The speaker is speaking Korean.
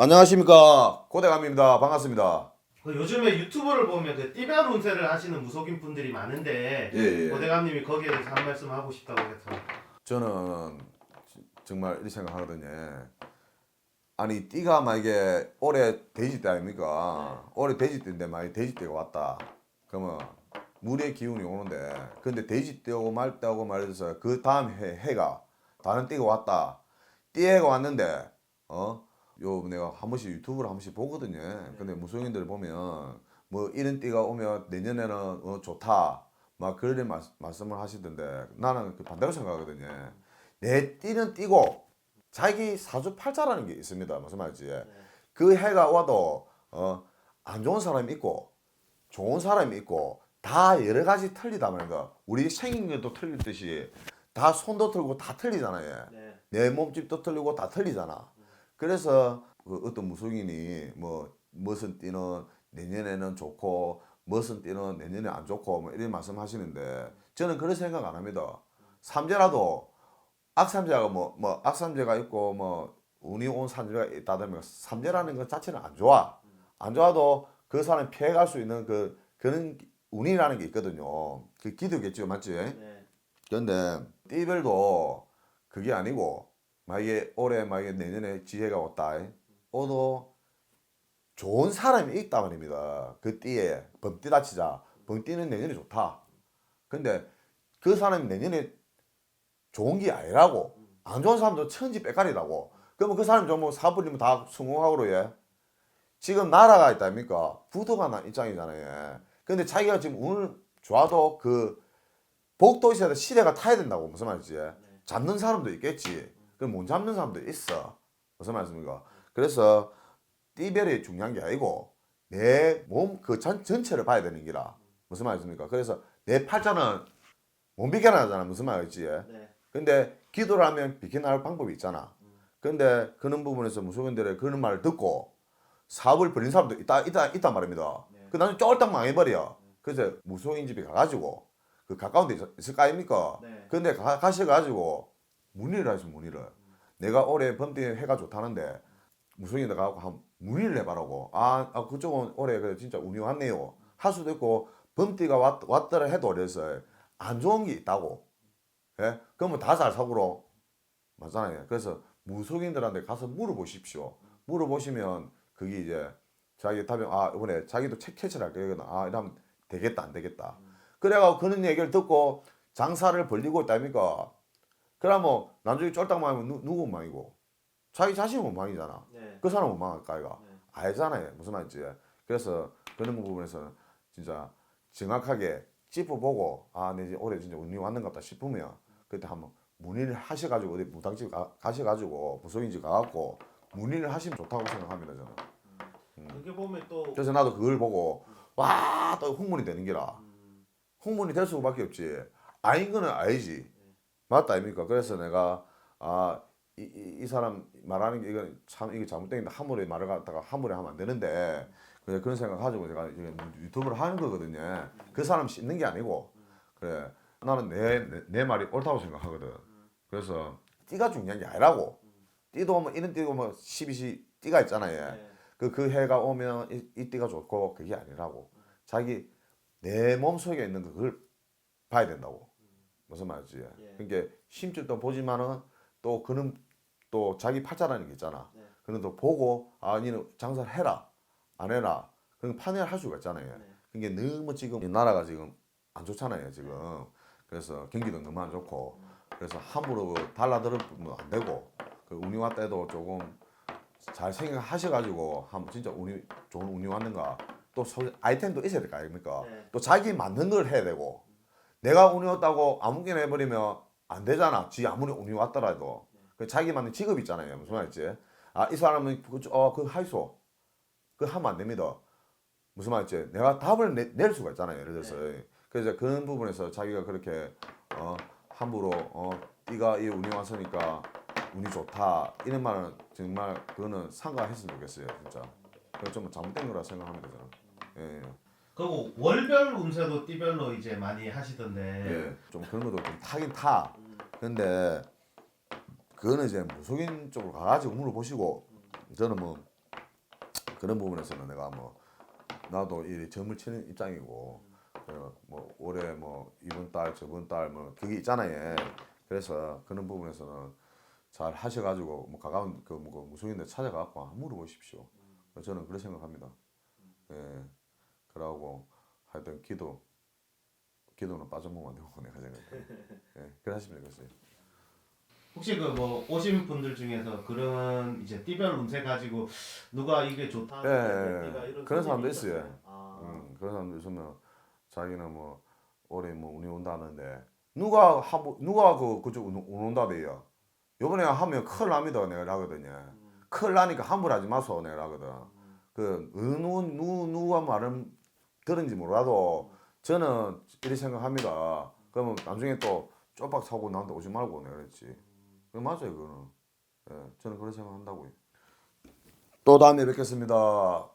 안녕하십니까. 고대감입니다. 반갑습니다. 그 요즘에 유튜브를 보면 그 띠별 운세를 하시는 무속인 분들이 많은데 예, 예. 고대감님이 거기에 대해서 한 말씀 하고 싶다고 해서 저는 지- 정말 이렇게 생각하거든요. 아니 띠가 만약에 올해 돼지 때 아닙니까? 올해 돼지 때인데 만약에 돼지 때가 왔다. 그러면 물의 기운이 오는데 근데 돼지 때고 말 때하고 말해서 그 다음 해, 해가 다른 띠가 왔다. 띠해가 왔는데 어? 요 내가 한 번씩 유튜브를 한 번씩 보거든요. 근데 무속인들 보면 뭐 이런 띠가 오면 내년에는 어, 좋다. 막 그런 말, 말씀을 하시던데 나는 그 반대로 생각하거든요. 내 띠는 띠고 자기 사주팔자라는 게 있습니다. 무슨 말인지. 그 해가 와도 어, 안 좋은 사람이 있고 좋은 사람이 있고 다 여러 가지 틀리다 말인가. 우리 생긴 것도 틀리듯이 다 손도 틀고 다 틀리잖아요. 네. 내 몸집도 틀리고 다 틀리잖아. 그래서 그 어떤 무속인이 뭐 무슨 띠는 내년에는 좋고 무슨 띠는 내년에 안 좋고 뭐 이런 말씀하시는데 저는 그런 생각 안 합니다. 삼재라도 악삼재가 뭐 뭐 악삼재가 있고 뭐 운이 온 삼재가 있다면 삼재라는 것 자체는 안 좋아. 안 좋아도 그 사람 피해갈 수 있는 그 그런 운이라는 게 있거든요. 그 기도겠죠, 맞지? 네. 그런데 띠별도 그게 아니고 만약에 올해 만약에 내년에 지혜가 왔다. 오도 좋은 사람이 있다 말입니다. 그 띠에 범띠 다 치자. 범띠는 내년에 좋다. 근데 그 사람이 내년에 좋은 게 아니라고 안 좋은 사람도 천지 빽깔이라고. 그러면 그 사람이 전부 사부리면 다 성공하고로 예 지금 나라가 있다니까? 부도가 난 입장이잖아요. 근데 자기가 지금 운을 좋아도 그 복도 있어야 돼 시대가 타야 된다고 무슨 말이지. 잡는 사람도 있겠지 그럼 못 잡는 사람도 있어. 무슨 말씀입니까? 그래서 띠별이 중요한 게 아니고 내 몸 그 전체를 봐야 되는 기라. 무슨 말씀입니까? 그래서 내 팔자는 못 비켜나잖아. 무슨 말이지. 네. 근데 기도를 하면 비켜나올 방법이 있잖아. 근데 그런 부분에서 무속인들의 그런 말을 듣고 사업을 벌린 사람도 있다 있다 있단 말입니다. 네. 그 나중에 쫄딱 망해버려. 그래서 무속인 집에 가가지고 그 가까운 데 있- 있을 거 아닙니까? 네. 근데 가, 가셔가지고 문의를 하죠 문의를. 내가 올해 범띠 해가 좋다는데 무속인들 가고 한 문의를 해봐라고. 아, 아 그쪽은 올해 그 진짜 운이 왔네요. 할 수도 있고 범띠가 왔, 왔더라 해도 그래서 안 좋은 게 있다고. 예? 그러면 다잘 사고로. 맞잖아요. 그래서 무속인들한테 가서 물어보십시오. 물어보시면 그게 이제 자기 답변 아 이번에 자기도 책 캐치를 할 거거든 아 이러면 되겠다 안 되겠다. 그래가지고 그런 얘기를 듣고 장사를 벌리고 있다니까 그러면 나중에 쫄딱 망하면 누, 누구 망이고? 자기 자신이 못 망이잖아. 네. 그 사람은 망할까 아이가 네. 알잖아요 무슨 말인지. 그래서 그런 부분에서는 진짜 정확하게 짚어보고 아내 올해 진짜 운이 왔는 것 같다 싶으면 그때 한번 문의를 하셔가지고 어디 무당집 가, 가셔가지고 무속인집 가갖고 문의를 하시면 좋다고 생각합니다 저는. 그게 보면 또 그래서 나도 그걸 보고 와 또 흥분이 되는 기라. 음, 흥분이 될 수밖에 없지. 아닌 거는 아니지. 맞다 아닙니까? 그래서 내가 아, 이, 이, 이 사람 말하는 게 이건 참 이게 잘못된다. 함부로 말을 갖다가 함부로 하면 안 되는데 그래 그런 생각 가지고 제가 유튜브를 하는 거거든요. 그 사람 씻는 게 아니고 그래 나는 내, 내, 내 말이 옳다고 생각하거든. 그래서 띠가 중요한 게 아니라고. 띠도 뭐 이런 띠고 뭐 12시 띠가 있잖아요. 네. 그, 그 해가 오면 이, 이 띠가 좋고 그게 아니라고 자기 내 몸속에 있는 그걸 봐야 된다고 무슨 말이지? 예. 그러니까 심줄도 보지만은 또 그는 또 자기 팔자라는 게 있잖아. 네. 그는 또 보고 아 니는 장사를 해라 안 해라. 그런 판단을 할 수가 있잖아요. 네. 그게 너무 지금 이 나라가 지금 안 좋잖아요 지금. 그래서 경기도 너무 안 좋고. 그래서 함부로 달라들면 안 되고. 그 운이 왔다 해도 조금 잘 생각하셔가지고 한번 진짜 운이 좋은 운이 왔는가. 또 소- 아이템도 있어야 될 거 아닙니까? 네. 또 자기 맞는 걸 해야 되고 내가 운이 왔다고 아무개나 해버리면 안 되잖아. 지 아무리 운이 왔더라도. 그 자기 맞는 직업 있잖아요. 무슨 말인지. 아 이 사람은 어그 하이소. 그 하면 안 됩니다. 무슨 말인지. 내가 답을 내, 낼 수가 있잖아요 예를 들어서. 그래서 그런 부분에서 자기가 그렇게 어 함부로 어 띠가 이 운이 왔으니까 운이 좋다. 이런 말은 정말 그거는 상가했으면 좋겠어요 진짜. 그거 좀 잘못된 거라 생각합니다 저는. 예, 그리고 월별 운세도 띠별로 이제 많이 하시던데 예. 좀 그런 것도 좀 타긴 타 근데 그거는 이제 무속인 쪽으로 가가지고 물어보시고 저는 뭐 그런 부분에서는 내가 뭐 나도 이 점을 치는 입장이고 어, 뭐 올해 뭐 이번 달 저번 달 뭐 그게 있잖아요. 그래서 그런 부분에서는 잘 하셔가지고 뭐 가까운 그뭐 무속인데 찾아가고 한번 물어보십시오. 저는 그렇게 생각합니다. 예, 그러고 하여튼 기도 기도는 빠져먹으면 안 되고 내가 생각해. 예, 그래 하시면 되겠어요. 혹시 그 뭐 오신 분들 중에서 그런 이제 띠별 운세 가지고 누가 이게 좋다 예, 예, 예. 그런 사람도 있어요. 있었어요. 아, 음, 그런 사람들 있으면 자기는 뭐 올해 뭐 운이 온다는데 누가 하고 누가 그 그쪽 운, 운 온다대요. 요번에 하면 큰일 납니다 내가 하거든요. 음, 큰일 나니까 함부로 하지 마소 내가 하거든. 그 누구 누구 누가 말을 들은지 몰라도 저는 이렇게 생각합니다. 그러면 나중에 또 쪽박 사고 나한테 오지 말고 내가 그랬지. 그 맞아요 그거는. 예, 저는 그런 생각한다고요. 또 다음에 뵙겠습니다.